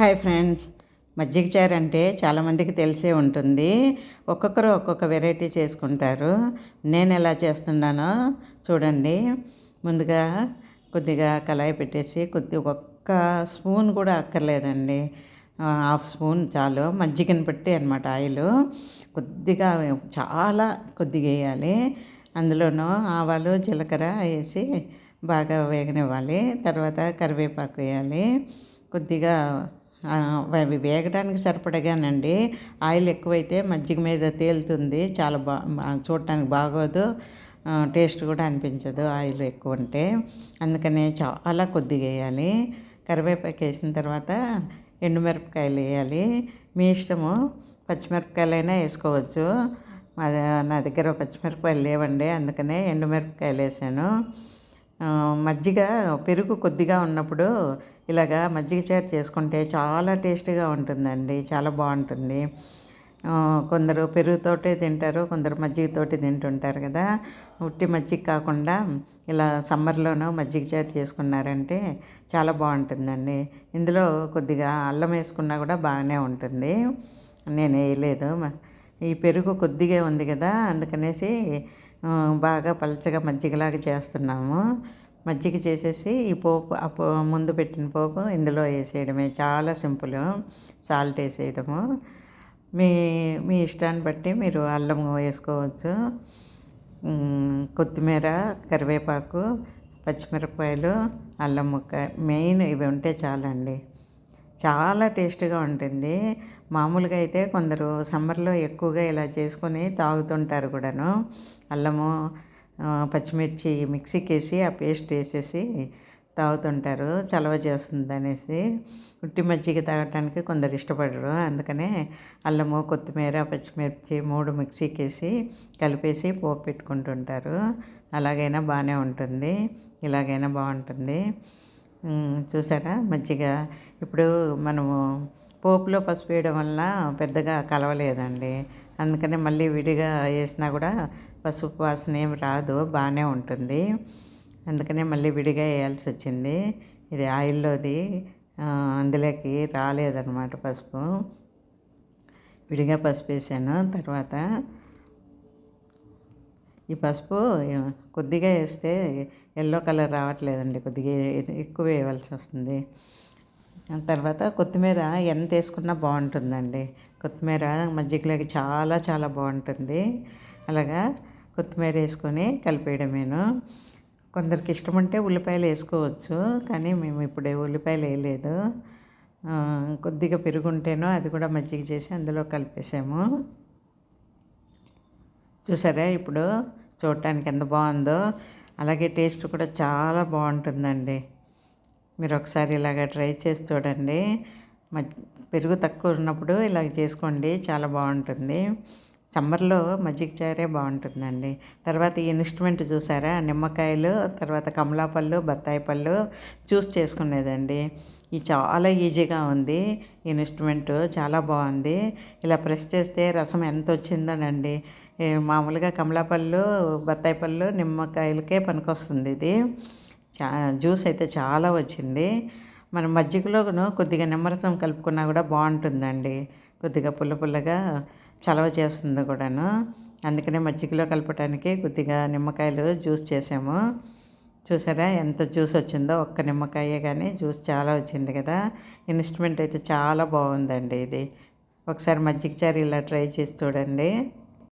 Hi friends. మజ్జిగ చారు అంటే చాలామందికి తెలిసే ఉంటుంది. ఒక్కొక్కరు ఒక్కొక్క వెరైటీ చేసుకుంటారు. నేను ఎలా చేస్తున్నానో చూడండి. ముందుగా కొద్దిగా కళాయి పెట్టేసి కొద్ది ఒక్క స్పూన్ కూడా అక్కర్లేదండి. హాఫ్ స్పూన్ చాలు. మజ్జిగని బట్టి అనమాట ఆయిల్. కొద్దిగా చాలా కొద్దిగా వేయాలి. అందులోనూ ఆవాలు జీలకర్ర వేసి బాగా వేగనివ్వాలి. తర్వాత కరివేపాకు వేయాలి. కొద్దిగా అవి వేగడానికి సరిపడగానండి ఆయిల్ ఎక్కువైతే మజ్జిగ మీద తేలుతుంది చాలా బా చూడటానికి బాగోదు టేస్ట్ కూడా అనిపించదు ఆయిల్ ఎక్కువ ఉంటే. అందుకనే చాలా కొద్దిగా వేయాలి. కరివేపాకు వేసిన తర్వాత ఎండుమిరపకాయలు వేయాలి. మీ ఇష్టము పచ్చిమిరపకాయలైనా వేసుకోవచ్చు. మా నా దగ్గర పచ్చిమిరపకాయలు లేవండి అందుకనే ఎండుమిరపకాయలు వేసాను. మజ్జిగ పెరుగు కొద్దిగా ఉన్నప్పుడు ఇలాగా మజ్జిగ చారు చేసుకుంటే చాలా టేస్టీగా ఉంటుందండి చాలా బాగుంటుంది. కొందరు పెరుగుతోటే తింటారు కొందరు మజ్జిగతోటి తింటుంటారు కదా. ఉట్టి మజ్జిగ కాకుండా ఇలా సమ్మర్లోనూ మజ్జిగ చేతి చేసుకున్నారంటే చాలా బాగుంటుందండి. ఇందులో కొద్దిగా అల్లం వేసుకున్నా కూడా బాగానే ఉంటుంది. నేను వేయలేదు. ఈ పెరుగు కొద్దిగా ఉంది కదా అందుకనేసి బాగా పలచగా మజ్జిగలాగా చేస్తున్నాము. మజ్జిగ చేసేసి ఈ పోపు ఆ పో ముందు పెట్టిన పోపు ఇందులో వేసేయడమే. చాలా సింపుల్. సాల్ట్ వేసేయడము. మీ మీ ఇష్టాన్ని బట్టి మీరు అల్లం వేసుకోవచ్చు. కొత్తిమీర కరివేపాకు పచ్చిమిరపకాయలు అల్లం ముక్క మెయిన్ ఇవి ఉంటే చాలండి. చాలా టేస్ట్గా ఉంటుంది. మామూలుగా అయితే కొందరు సమ్మర్లో ఎక్కువగా ఇలా చేసుకొని తాగుతుంటారు కూడాను. అల్లము పచ్చిమిర్చి మిక్సీకి వేసి ఆ పేస్ట్ వేసేసి తాగుతుంటారు. చలవ చేస్తుంది అనేసి ఉట్టి మజ్జిగ తాగటానికి కొందరు ఇష్టపడరు. అందుకనే అల్లము కొత్తిమీర పచ్చిమిర్చి మూడు మిక్సీకి వేసి కలిపేసి పోపు పెట్టుకుంటుంటారు. అలాగైనా బాగానే ఉంటుంది. ఇలాగైనా బాగుంటుంది. చూసారా? మజ్జిగ ఇప్పుడు మనము పోపులో పసుపు వేయడం వల్ల పెద్దగా కలవలేదండి. అందుకనే మళ్ళీ విడిగా వేసినా కూడా పసుపు వాసన ఏం రాదు బాగానే ఉంటుంది. అందుకనే మళ్ళీ విడిగా వేయాల్సి వచ్చింది. ఇది ఆయిల్లోది అందులోకి రాలేదన్నమాట పసుపు. విడిగా పసుపు వేసాను. తర్వాత ఈ పసుపు కొద్దిగా వేస్తే ఎల్లో కలర్ రావట్లేదండి కొద్దిగా ఎక్కువ వేయవలసి వస్తుంది. తర్వాత కొత్తిమీర ఎంత వేసుకున్నా బాగుంటుందండి. కొత్తిమీర మజ్జిగలోకి చాలా చాలా బాగుంటుంది. అలాగా కొత్తిమీర వేసుకొని కలిపేయడమేను. కొందరికి ఇష్టం ఉంటే ఉల్లిపాయలు వేసుకోవచ్చు కానీ మేము ఇప్పుడు ఉల్లిపాయలు వేయలేదు. కొద్దిగా పెరుగుంటేనో అది కూడా మజ్జిగ చేసి అందులో కలిపేసాము. చూసారా ఇప్పుడు చూడటానికి ఎంత బాగుందో. అలాగే టేస్ట్ కూడా చాలా బాగుంటుందండి. మీరు ఒకసారి ఇలాగ ట్రై చేసి చూడండి. మజ్ పెరుగు తక్కువ ఉన్నప్పుడు ఇలాగ చేసుకోండి చాలా బాగుంటుంది. సమ్మర్లో మజ్జిగ చారే బాగుంటుందండి. తర్వాత ఈ ఇన్స్ట్రుమెంట్ చూసారా? నిమ్మకాయలు తర్వాత కమలా పళ్ళు బత్తాయి పళ్ళు జ్యూస్ చేసుకునేదండి. ఇది చాలా ఈజీగా ఉంది ఈ ఇన్స్ట్రుమెంట్ చాలా బాగుంది. ఇలా ప్రెస్ చేస్తే రసం ఎంత వచ్చిందోనండి. మామూలుగా కమలా పళ్ళు బత్తాయి పళ్ళు నిమ్మకాయలకే పనికొస్తుంది ఇది. చా జ్యూస్ అయితే చాలా వచ్చింది. మన మజ్జిగలోను కొద్దిగా నిమ్మరసం కలుపుకున్నా కూడా బాగుంటుందండి. కొద్దిగా పుల్ల పుల్లగా చలవ చేస్తుంది కూడాను. అందుకనే మజ్జిగలో కలపడానికి కొద్దిగా నిమ్మకాయలు జ్యూస్ చేసాము. చూసారా ఎంత జ్యూస్ వచ్చిందో? ఒక్క నిమ్మకాయే కానీ జ్యూస్ చాలా వచ్చింది కదా. ఇన్స్ట్రుమెంట్ అయితే చాలా బాగుందండి ఇది. ఒకసారి మజ్జిగ చారు ఇలా ట్రై చేసి చూడండి.